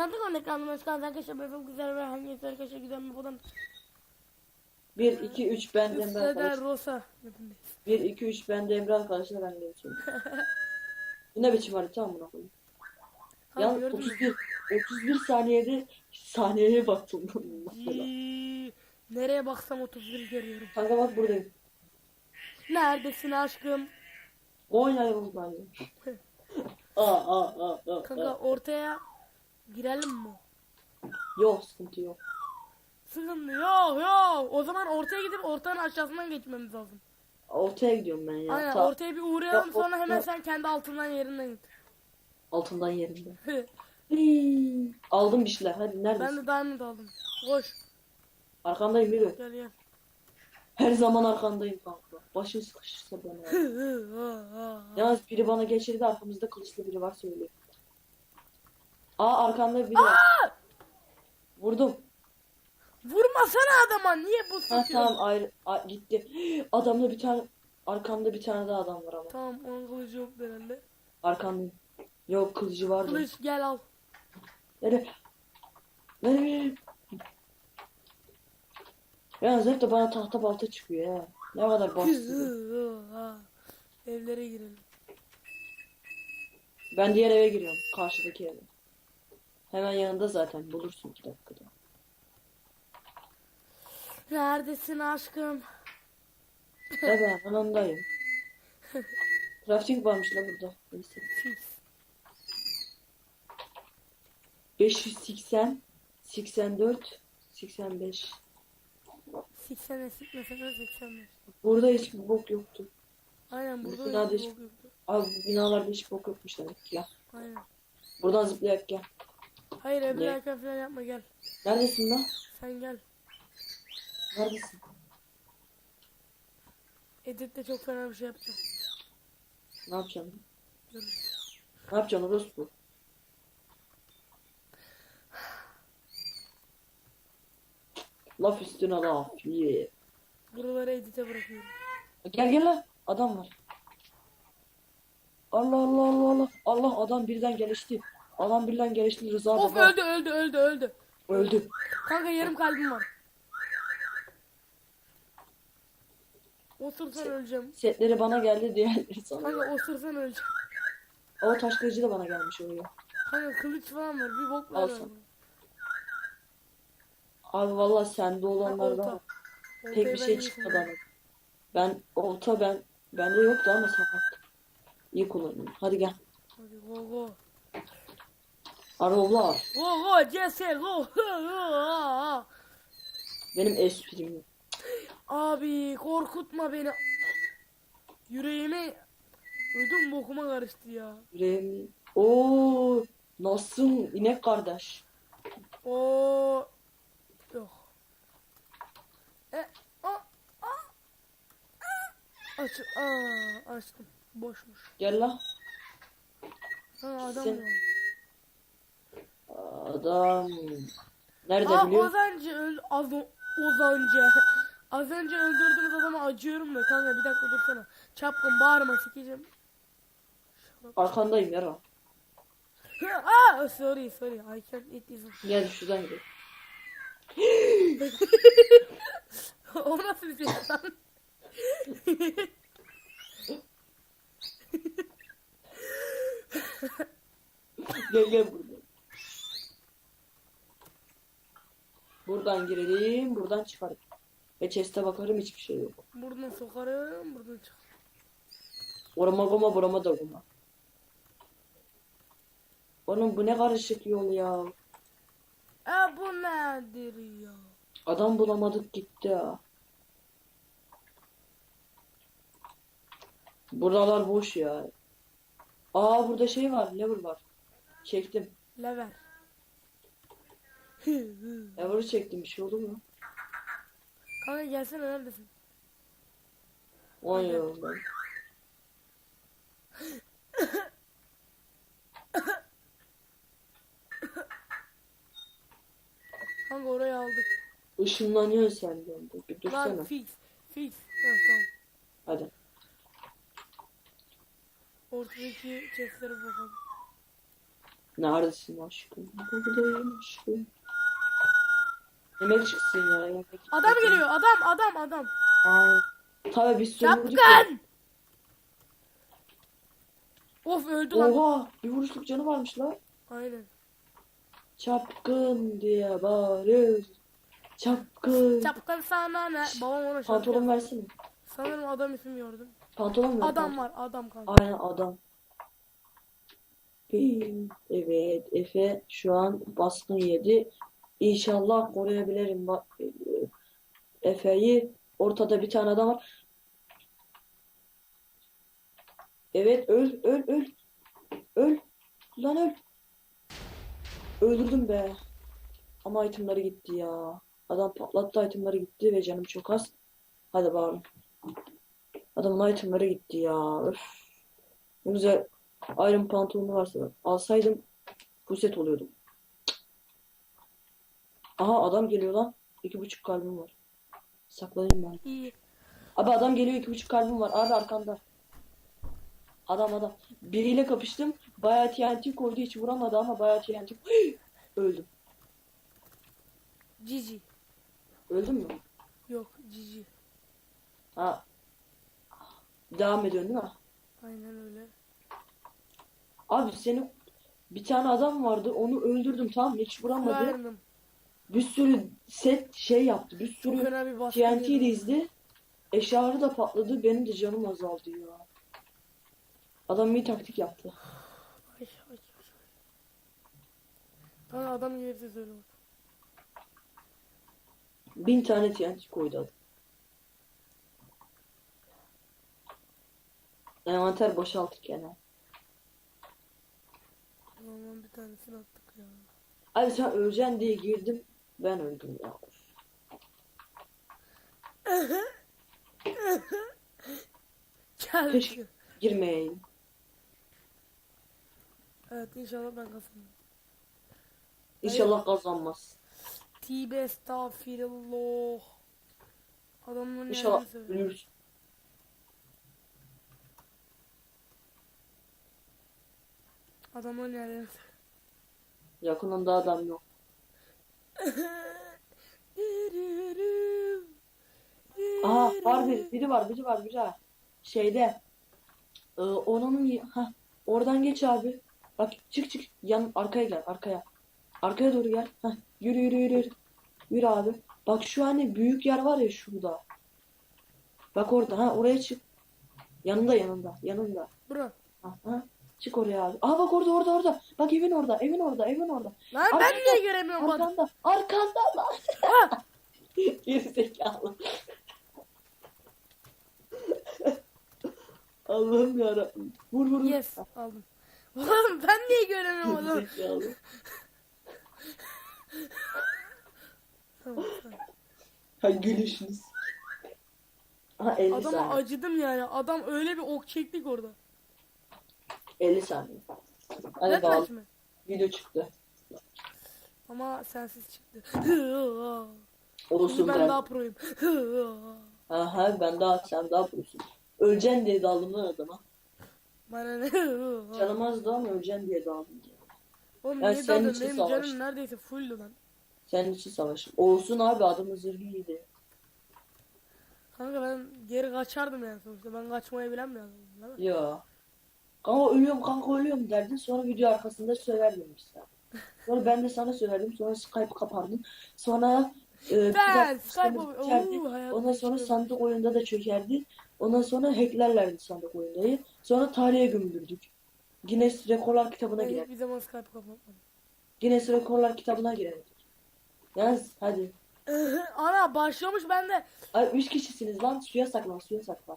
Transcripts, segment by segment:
Sen de örnek anlamış kan arkadaşlar benim güzel ve hangisi arkadaşlar güzel mi falan. 1 2 3 ben de Emre Üstede arkadaşlar. Rosa. 1 2 3 ben de Emre arkadaşlar ben geçiyorum. Bu ne biçim harita amına koyayım. Ha, Ya gördün mü? 31 31 saniyede saniyeye baktım. Yii, Nereye baksam 31 görüyorum. Kanka bak buradayım. Neredesin aşkım? Oynayalım bence. Aa aa aa aa. Kanka aa. ortaya girelim mi? Yok sıkıntı yok. Sıkıntı yok yok. O zaman ortaya gidip ortanın aşağısından geçmemiz lazım. Ortaya gidiyorum ben ya. Aynen Ta- ortaya bir uğrayalım Ya, sonra hemen ya. sen kendi altından yerinden git. Altından yerinde. Hii. Aldım bir şeyler. Hadi ben neredesin? de diamond aldım. Koş Arkandayım yürü. gel gel. Her zaman arkandayım kanka. Başın sıkışırsa bana. al. Yalnız biri bana geçirdi arkamızda kılıçlı biri var söylüyor. Aa arkanda biri var. Vurdum. Vurmasana adama niye bu Ha tamam ayrı a- gitti. Adamda bir tane arkamda bir tane daha adam var ama. Tamam onun kılıcı yok herhalde. Arkandayım. Yok kılıcı vardı. Kılıç gel al. Nerede? Nerede? Yalnız hep de bana tahta balta çıkıyor ya. Ne kadar bahtsız. Evlere girelim. Ben diğer eve giriyorum. Karşıdaki eve. Hemen yanında zaten bulursun iki dakikada. Neredesin aşkım? Evet ben yanındayım. Crafting varmış la burada. Neyse. Fix. 580 84 85 80 sikmesene 85. Burada hiçbir bok yoktu. Aynen burada Mesela da hiç- yoktu. Abi binalarda hiç bok yokmuş demek ki. Gel. Aynen. Buradan zıplayarak gel. Hayır öbür Ne? arka falan yapma gel. Neredesin lan? Sen gel. Neredesin? Editte çok fena bir şey yapacağım. Ne yapacaksın? Görürüz. Ne yapacaksın orospu? Laf üstüne laf. Yeah. Buraları edite bırakıyorum. Gel gel lan. Adam var. Allah Allah Allah Allah. Allah adam birden gelişti. Adam birden gelişti Rıza Of baba. öldü öldü öldü öldü. Öldü. Kanka yarım kalbim var. Osursan öleceğim. Setleri bana geldi diğerleri sana. Kanka osursan öleceğim. O taş kılıcı da bana gelmiş oraya. Kanka kılıç falan var bir bok Al var. sen. Abi valla sende olanlardan olta. pek bir şey çıkmadı ama. Ben olta ben bende yoktu ama sakat. İyi kullanıyorum. Hadi gel. Hadi go go. Arablar. Go go Cesel go. go. Benim esprim. Abi korkutma beni. Yüreğime ödüm bokuma karıştı ya. Yüreğim. Oo, nasıl inek kardeş? O yok. E o a Aç aa açtım. Boşmuş. Gel la. Ha adam Sen- var. Adam. Nerede Aa biliyor az önce öl az, az önce. Az önce öldürdüğümüz adama acıyorum da kanka bir dakika dursana. Çapkın bağırma sikeceğim. Arkandayım yara. Aa sorry sorry I can't eat this. Gel şuradan gidelim. o nasıl bir şey lan? Gel gel buradan. Buradan girelim, buradan çıkarım. Ve chest'e bakarım hiçbir şey yok. Buradan sokarım buradan çık. Orama goma burama da goma. Oğlum bu ne karışık yol ya. E bu nedir ya? Adam bulamadık gitti ya. Buralar boş ya. Aa burada şey var, lever var. Çektim. Lever. Lever'ı çektim bir şey oldu mu? Kanka gelsene neredesin? Oynuyorum ben. Kanka orayı aldık. Işınlanıyorsun sen de. Bir Lan dursana. fix. Fix. Ha, tamam. Hadi. Ortadaki chestlere bakalım. Neredesin aşkım? Buradayım aşkım. Yemek çıksın ya. Yemek Adam geliyor. Adam adam adam. Aa, tabii sömürdük ya. Çapkın. Of öldü lan. Oha bir vuruşluk canı varmış lan. Aynen. Çapkın diye bağırır. Çapkın. Çapkın sana ne? Babam ona şarkı Pantolon versene. Sanırım adam ismi gördüm. Pantolon ver. Adam var adam kanka. Aynen adam. Evet Efe şu an baskın yedi. İnşallah koruyabilirim. Bak Efe'yi ortada bir tane adam var. Evet öl öl öl. Öl. Lan öl. Öldürdüm be. Ama itemleri gitti ya. Adam patlattı itemleri gitti ve canım çok az. Hadi bakalım. Adamın itemleri gitti ya. Öf. Ne güzel Iron pantolonu varsa alsaydım full set oluyordum. Aha adam geliyor lan. İki buçuk kalbim var. Saklayayım ben. İyi. Abi adam geliyor iki buçuk kalbim var. Abi arkanda. Adam adam. Biriyle kapıştım. Bayağı TNT koydu hiç vuramadı ama bayağı TNT. Öldüm. Cici. Öldün mü? Yok cici. Ha. Devam ediyorsun değil mi? Aynen öyle. Abi senin bir tane adam vardı. Onu öldürdüm tamam? Hiç vuramadı. Verdim. Bir sürü set şey yaptı. Bir Çok sürü fena bir baskı TNT yedim. dizdi. Eşyaları da patladı. Benim de canım azaldı ya. Adam bir taktik yaptı. Ay, ay, ay. Adam gelirse söyle bak. Bin tane TNT koydu adam. Envanter boşalttık yani. Aman bir tanesini attık ya. Abi sen öleceksin diye girdim. Ben öldüm ya. Gel. Keşke. Girmeyeyim. Evet inşallah ben kazanırım. İnşallah kazanmaz. Tibe estağfirullah. Adamın İnşallah söyle. ölürüz. Adamın söyle. Yakınında adam yok. Aha var biri. Biri var. Biri var. Biri var. Şeyde. Ee, onun ha oradan geç abi. Bak çık çık. Yan arkaya gel. Arkaya. Arkaya doğru gel. Heh, yürü yürü yürü. Yürü, yürü abi. Bak şu hani büyük yer var ya şurada. Bak orada. Ha oraya çık. Yanında yanında. Yanında. Bro. Ha, ha. Çık oraya abi. Aa bak orada orada orada. Bak evin orada. Evin orada. Evin orada. Lan ben Arkanda, niye göremiyorum bu adamı? Arkanda. Arkanda lan. Ha! Gerizekalı. Allah'ım yarabbim. Vur vur. vur. Yes aldım. Oğlum ben niye göremiyorum adamı? Gerizekalı. Tamam, tamam. Ha gülüşünüz. 50 Adama acıdım yani. Adam öyle bir ok çektik orada. 50 saniye. Hadi Deathmatch bakalım. mi? Video çıktı. Ama sensiz çıktı. Olsun ben ben. daha proyum. Aha ben daha sen daha prosun. Öleceksin diye daldım lan adama. Bana ne? Canım azdı ama öleceksin diye daldım. Oğlum Ya niye senin için Benim savaştım. canım neredeyse fulldü lan. Senin için savaşım. Olsun abi adamın zırhı iyiydi. Kanka ben geri kaçardım yani sonuçta. Ben kaçmayı bilen bir adamım. Değil mi? Ya. Kanka ölüyorum kanka ölüyorum derdin sonra video arkasında söverdim işte. Sonra ben de sana söylerdim sonra Skype kapardın. Sonra e, bir Ben Skype Ondan sonra sandık oyunda da çökerdi. Ondan sonra hacklerlerdi sandık oyundayı. Sonra tarihe gömüldürdük. Guinness Rekorlar kitabına girer. hiçbir zaman Skype kapatmadım. Guinness Rekorlar kitabına girerdik. Yaz hadi. Ana başlamış bende. Ay, üç kişisiniz lan suya saklan suya saklan.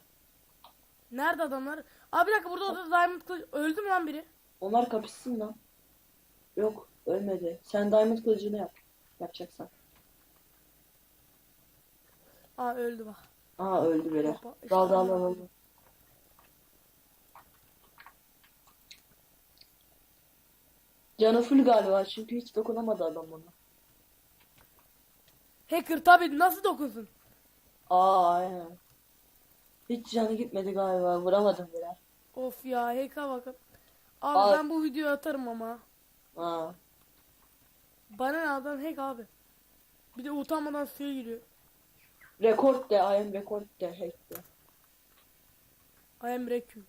Nerede adamlar? Abi bir dakika burada odada Diamond kılıç. Öldü mü lan biri? Onlar kapışsın lan. Yok ölmedi. Sen Diamond kılıcını yap. Yapacaksan. Aa öldü bak. Aa öldü böyle. Hoppa, işte Dal dal dal dal. Canı full galiba çünkü hiç dokunamadı adam ona. Hacker tabi nasıl dokunsun? Aa aynen. Hiç canı gitmedi galiba. Vuramadım bile. Of ya hack'a bakın. Abi Aa. ben bu videoyu atarım ama. Ha. Bana ne adam hack abi. Bir de utanmadan suya giriyor. Rekord de, I am record de, hack de. I am Reku.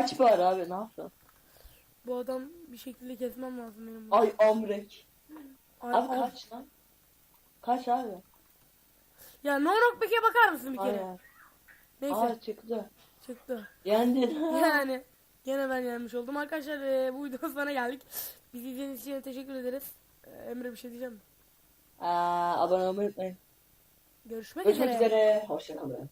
Kaç var abi ne yapıyorsun? Bu adam bir şekilde kesmem lazım benim. bunu. Ay amrek. Ay, Abi ay. kaç lan? Kaç abi? Ya no knockback'e bakar mısın bir kere? Hayır. Neyse Aa çıktı. çıktı. Yendin. Yani gene ben yenmiş oldum. Arkadaşlar e, bu videonun sonuna geldik. Bizi izlediğiniz için teşekkür ederiz. E, Emre bir şey diyeceğim mi? Aa, abone olmayı unutmayın. Görüşmek, Görüşmek üzere. üzere. Hoşçakalın.